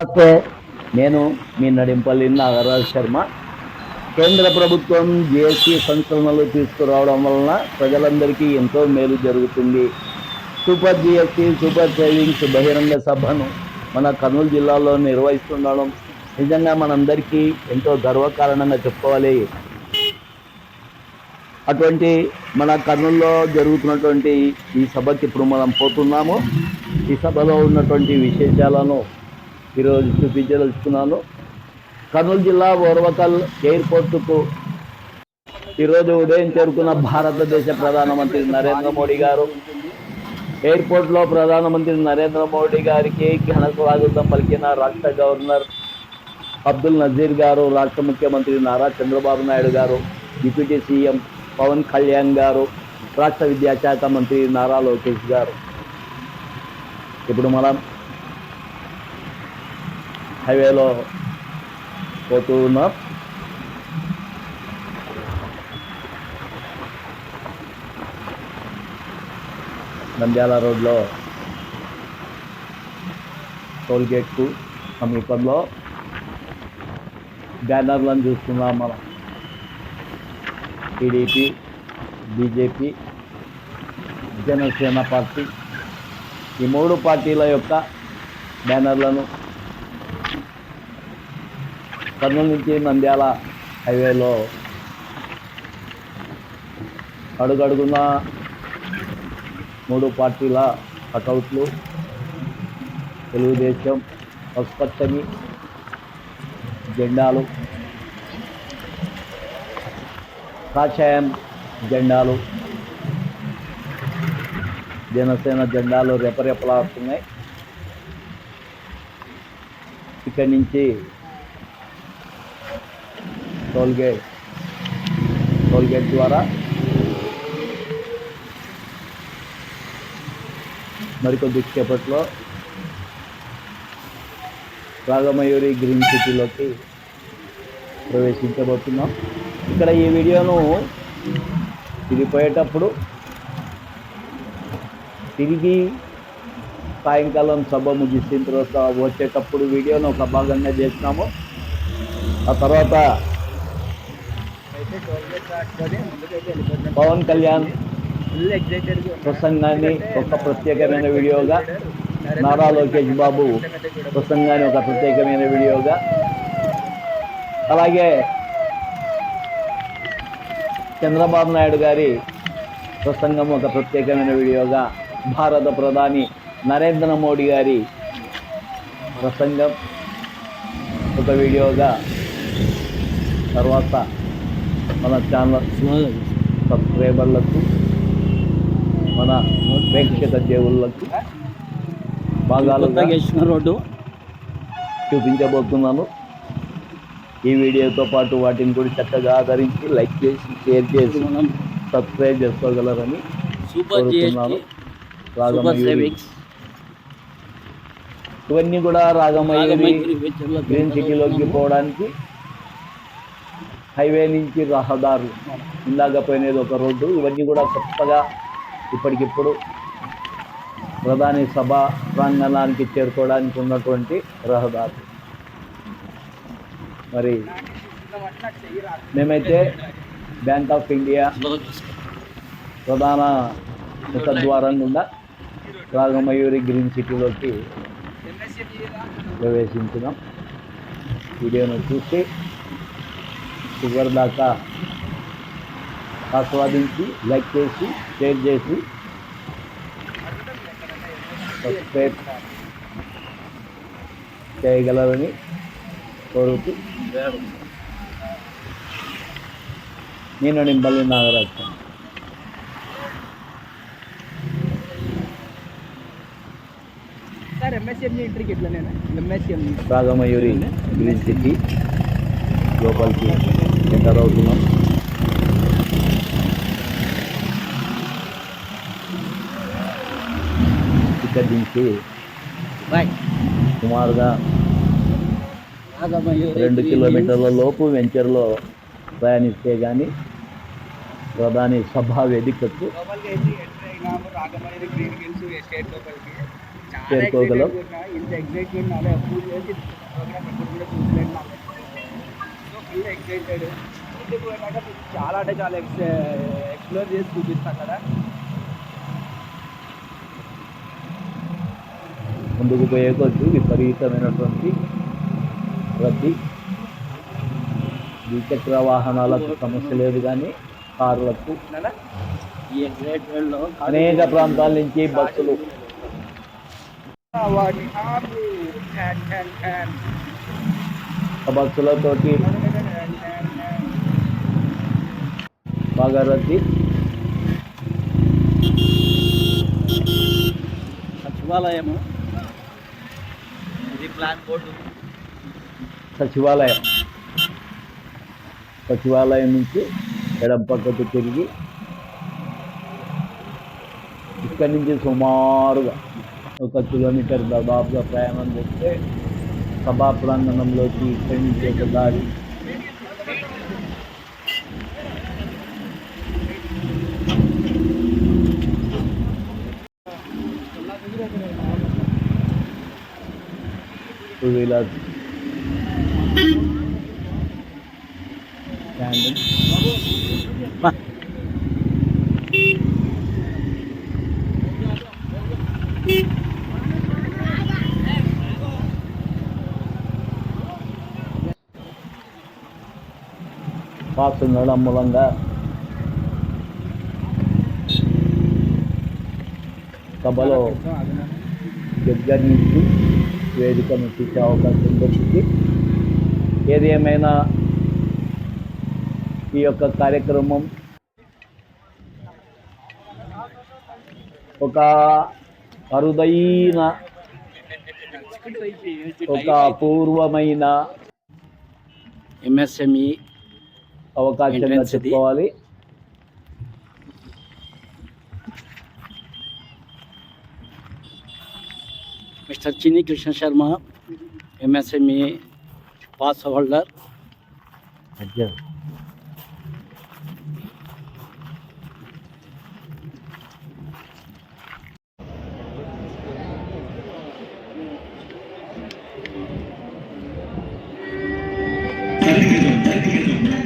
నమస్తే. నేను మీ నడింపల్లి నాగరాజ్ శర్మ. కేంద్ర ప్రభుత్వం జిఎస్టీ సంస్కరణలు తీసుకురావడం వలన ప్రజలందరికీ ఎంతో మేలు జరుగుతుంది. సూపర్ జిఎస్టీ సూపర్ సేవింగ్స్ బహిరంగ సభను మన కర్నూలు జిల్లాలో నిర్వహిస్తుండడం నిజంగా మనందరికీ ఎంతో గర్వకారణంగా చెప్పుకోవాలి. అటువంటి మన కర్నూలులో జరుగుతున్నటువంటి ఈ సభకి ఇప్పుడు మనం పోతున్నాము. ఈ సభలో ఉన్నటువంటి విశేషాలను ఈరోజు చూపించదలుచుకున్నాను. కర్నూలు జిల్లా ఓర్వకల్ ఎయిర్పోర్టుకు ఈరోజు ఉదయం చేరుకున్న భారతదేశ ప్రధానమంత్రి నరేంద్ర మోడీ గారు. ఎయిర్పోర్ట్లో ప్రధానమంత్రి నరేంద్ర మోడీ గారికి ఘన స్వాగతం పలికిన రాష్ట్ర గవర్నర్ అబ్దుల్ నజీర్ గారు రాష్ట్ర ముఖ్యమంత్రి నారా చంద్రబాబు నాయుడు గారు డిప్యూటీ సీఎం పవన్ కళ్యాణ్ గారు రాష్ట్ర విద్యాశాఖ మంత్రి నారా లోకేష్ గారు. ఇప్పుడు మనం హైవేలో పోతూ ఉన్నాం. నంద్యాల రోడ్లో టోల్ గేట్కు సమీపంలో బ్యానర్లను చూస్తున్నాం మనం. టీడీపీ బీజేపీ జనసేన పార్టీ ఈ మూడు పార్టీల యొక్క బ్యానర్లను కర్నూలు నుంచి నంద్యాల హైవేలో అడుగడుగున మూడు పార్టీల కటౌట్లు. తెలుగుదేశం పసుపచ్చని జెండాలు. కాషాయం జెండాలు. జనసేన జెండాలు రెపరెపలాడుతున్నాయి. ఇక్కడి నుంచి టోల్గేట్. టోల్గేట్ ద్వారా మరికొద్ది సేపట్లో రాగమయూరి గ్రీన్ సిటీలోకి ప్రవేశించబోతున్నాం. ఇక్కడ ఈ వీడియోను తిరిగిపోయేటప్పుడు తిరిగి సాయంకాలం సభ ముగిసిన తర్వాత వచ్చేటప్పుడు వీడియోను ఒక భాగంగా చేసినాము ఆ తర్వాత పవన్ కళ్యాణ్ ప్రసంగాన్ని ఒక ప్రత్యేకమైన వీడియోగా నారా లోకేష్ బాబు ప్రసంగాన్ని ఒక ప్రత్యేకమైన వీడియోగా. అలాగే చంద్రబాబు నాయుడు గారి ప్రసంగం ఒక ప్రత్యేకమైన వీడియోగా భారత ప్రధాని నరేంద్ర మోడీ గారి ప్రసంగం ఒక వీడియోగా తర్వాత మన ఛానల్ సబ్స్క్రైబర్లకు మన ప్రేక్షక దేవుళ్ళకు చేసిన రోడ్డు. చూపించబోతున్నాను. ఈ వీడియోతో పాటు వాటిని కూడా చక్కగా ఆదరించి లైక్ చేసి షేర్ చేసి మనం సబ్స్క్రైబ్ చేసుకోగలరని కోరుతున్నాను. ఇవన్నీ కూడా వెచ్చర్ల గ్రీన్ సిటీలోకి పోవడానికి హైవే నుంచి రహదారు ఇందాక పోయినది ఒక రోడ్డు ఇవన్నీ కూడా కొత్తగా ఇప్పటికిప్పుడు ప్రధాని సభ ప్రాంగణానికి చేరుకోవడానికి ఉన్నటువంటి రహదారులు. మరి మేమైతే బ్యాంక్ ఆఫ్ ఇండియా ప్రధాన ముఖద్వారం గుండా రాగమయూరి గ్రీన్ సిటీలోకి ప్రవేశించినాం. వీడియోను చూసి చివరి దాకా ఆస్వాదించి లైక్ చేసి షేర్ చేసి. సబ్స్క్రైబ్ చేయగలరని కోరుతూ. నేను నింపల్లి నాగరాజు రాగమయూరి గ్రీన్ సిటీ లోపలికి ఎంటర్ అవుతున్నాం. ఇక్కడి నుంచి సుమారుగా రెండు కిలోమీటర్ల లోపు వెంచర్లో ప్రయాణిస్తే కానీ ప్రధాని సభా వేదికకు లోపలికి ఫుల్ ఎక్సైటెడ్ ఇంటికి పోయినాక చాలా అంటే చాలా ఎక్స్ ఎక్స్ప్లోర్ చేసి చూపిస్తాం కదా. ముందుకు పోయే కొద్ది విపరీతమైనటువంటి రద్దీ. ద్విచక్ర వాహనాలకు సమస్య లేదు కానీ కార్లకు. అనేక ప్రాంతాల నుంచి బస్సులు. బస్సులతోటి రద్దీ సచివాలయము ఇది ప్లాన్ బోర్డు. సచివాలయం. సచివాలయం నుంచి ఎడం పక్కకు తిరిగి ఇక్కడి నుంచి సుమారుగా ఒక కిలోమీటర్ దాదాపుగా ప్రయాణం చేస్తే సభా ప్రాంగణంలోకి ఇక్కడి నుంచి ఒక దారి టూ వీలర్ స్టాండింగ్ పాస్ ఉండడం మూలంగా సభలో దగ్గర నుంచి వేదికను చూసే అవకాశం దొరికింది ఏది ఏమైనా ఈ యొక్క కార్యక్రమం ఒక అరుదైన ఒక అపూర్వమైన ఎంఎస్ఎంఈ అవకాశంగా Entrance ఇది. చెప్పుకోవాలి mister Chinni Krishna Sharma MSME pass holder మన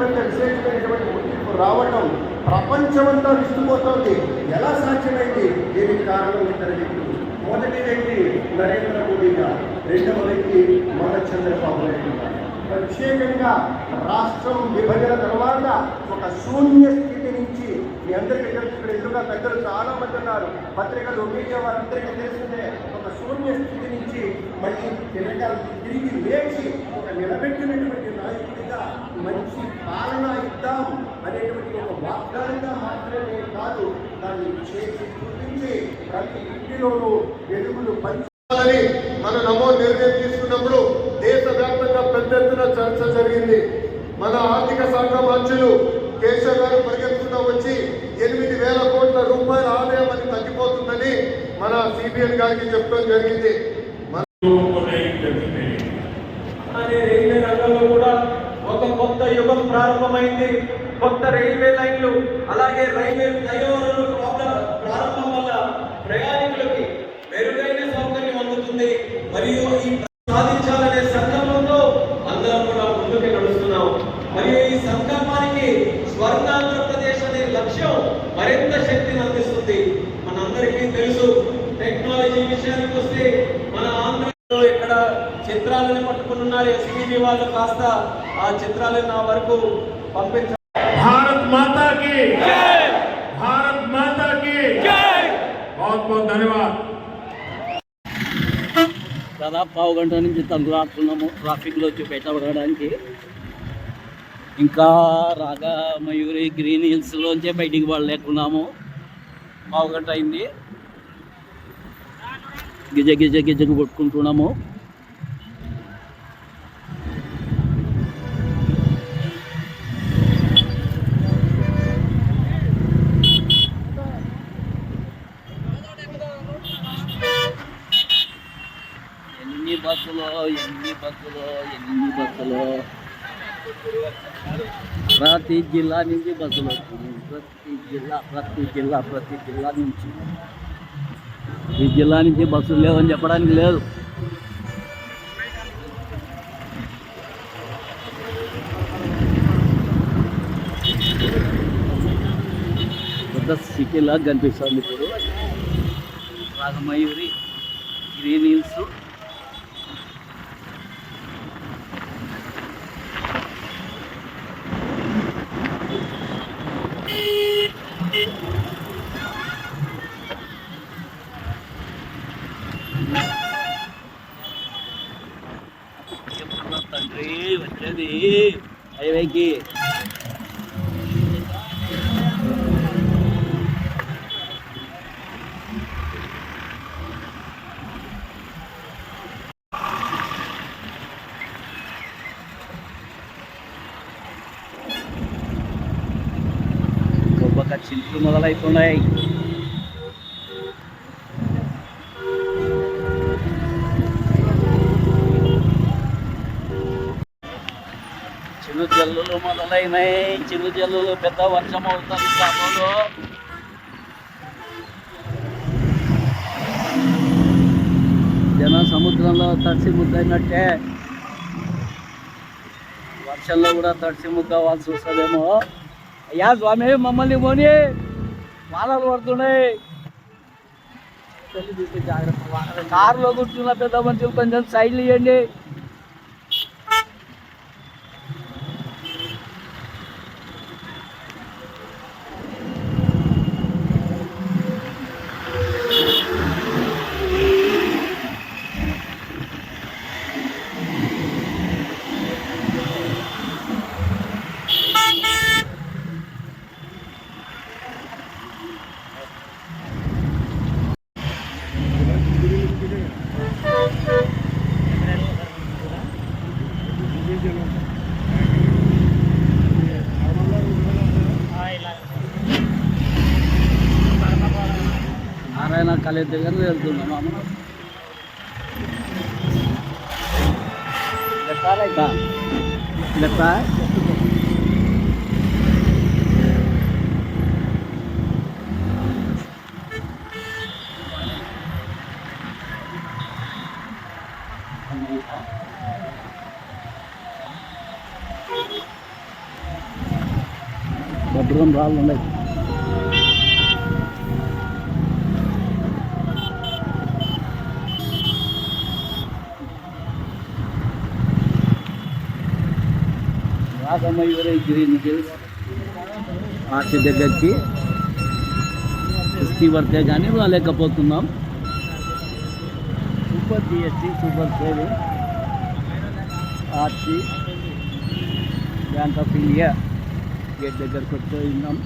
కార్యక్రమం విశేషమైనటువంటి గుర్తింపు రావటం ప్రపంచమంతా విస్తుపోతోంది. ఎలా సాధ్యమైంది? దీనికి కారణం ఇద్దరు వ్యక్తులు. మొదటి వ్యక్తి నరేంద్ర మోడీ గారు రెండవ వ్యక్తి మన చంద్రబాబు నాయుడు గారు. ప్రత్యేకంగా రాష్ట్రం విభజన తర్వాత ఒక శూన్య స్థితి నుంచి మీ అందరికీ తెలుసు ఇక్కడ ఎదురుగా పెద్దలు చాలా మంది ఉన్నారు. పత్రికలు మీడియా వారందరికీ తెలిసిందే ఒక శూన్య స్థితి నుంచి మళ్ళీ తిరగాలి తిరిగి లేచి ఒక నిలబెట్టినటువంటి నాయకుడు మంచి పాలన ఇద్దాం అనేటువంటి ఒక వాగ్దానంగా మాత్రమే కాదు దాన్ని చేసి చూపించి ప్రతి ఇంటిలోనూ వెలుగులు పంచాలని మన నమో నిర్ణయం తీసుకున్నప్పుడు దేశవ్యాప్తంగా పెద్ద ఎత్తున చర్చ జరిగింది. మన ఆర్థిక శాఖ మంత్రులు కేశవ్ గారు పరిగెత్తుకుంటూ వచ్చి ఎనిమిది వేల కోట్ల రూపాయల ఆదాయం అని తగ్గిపోతుందని మన సిబిఎన్ గారికి చెప్పడం జరిగింది. మన రైల్వే రంగంలో కూడా కొత్త యుగం ప్రారంభమైంది. కొత్త రైల్వే లైన్లు అలాగే రైల్వే ఫ్లైఓవర్లు ప్రారంభం వల్ల ప్రయాణికులకి మెరుగైన సౌకర్యం అందుతుంది. మరియు ఈ సాధించాలనే సంకల్పంతో అందరం కూడా ముందుకు నడుస్తున్నాం. మరియు ఈ సంకల్పానికి స్వర్ణాంధ్రప్రదేశ్ అనే లక్ష్యం మరింత శక్తిని అందిస్తుంది. మనందరికీ తెలుసు టెక్నాలజీ విషయానికి వస్తే మన ఆంధ్రలో ఇక్కడ చిత్రాలను పట్టుకుని ఉన్నారు వాళ్ళు కాస్త ఆ చిత్రాలు నా వరకు పంపించ భారత్ మాతాకి భారత్ మాతాకి బహుత్ బహుత్ ధన్యవాద్ దాదాపు పావు గంట నుంచి తండ్రి ఆడుతున్నాము ట్రాఫిక్లో పెట్టబడడానికి. ఇంకా రాగా మయూరి గ్రీన్ హిల్స్లోంచే బయటికి పడలేకున్నాము. పావు గంట అయింది. గిజ గిజ గిజకు కొట్టుకుంటున్నాము. ఎన్ని బస్సులు ఎన్ని బస్సులు ప్రతి జిల్లా నుంచి బస్సులు వస్తున్నాయి. ప్రతి జిల్లా ప్రతి జిల్లా ప్రతి జిల్లా నుంచి. ఈ జిల్లా నుంచి బస్సులు లేవని చెప్పడానికి లేదు. పెద్ద సిటీలా కనిపిస్తుంది ఇప్పుడు. Ragamayuri green hills. మొదలవుతున్నాయి చిన్న జల్లులు మొదలైనాయి చిన్న జల్లులు పెద్ద వర్షం అవుతుంది కాలంలో జన సముద్రంలో తడిసి ముద్దైనట్టే వర్షంలో కూడా తడిసి ముద్దవాల్సి వస్తుందేమో. అయ్యా స్వామి మమ్మల్ని పోనీ. వానలు పడుతున్నాయి. జాగ్రత్త. కారులో కూర్చున్న పెద్ద మనుషులు కొంచెం సైడ్లు ఇవ్వండి. కాలేజ్ దగ్గర వెళ్తున్నాం అమ్మ లెఫ్టా రైటా లెఫ్టా భద్రం రాళ్ళు ఉన్నాయి రాగమయూరి గ్రీన్ హిల్స్ ఆర్చి దగ్గరికి కుస్తీ పడితే కానీ రాలేకపోతున్నాం. Super GST super saving arch bank of India gate దగ్గరకు వచ్చి ఉన్నాం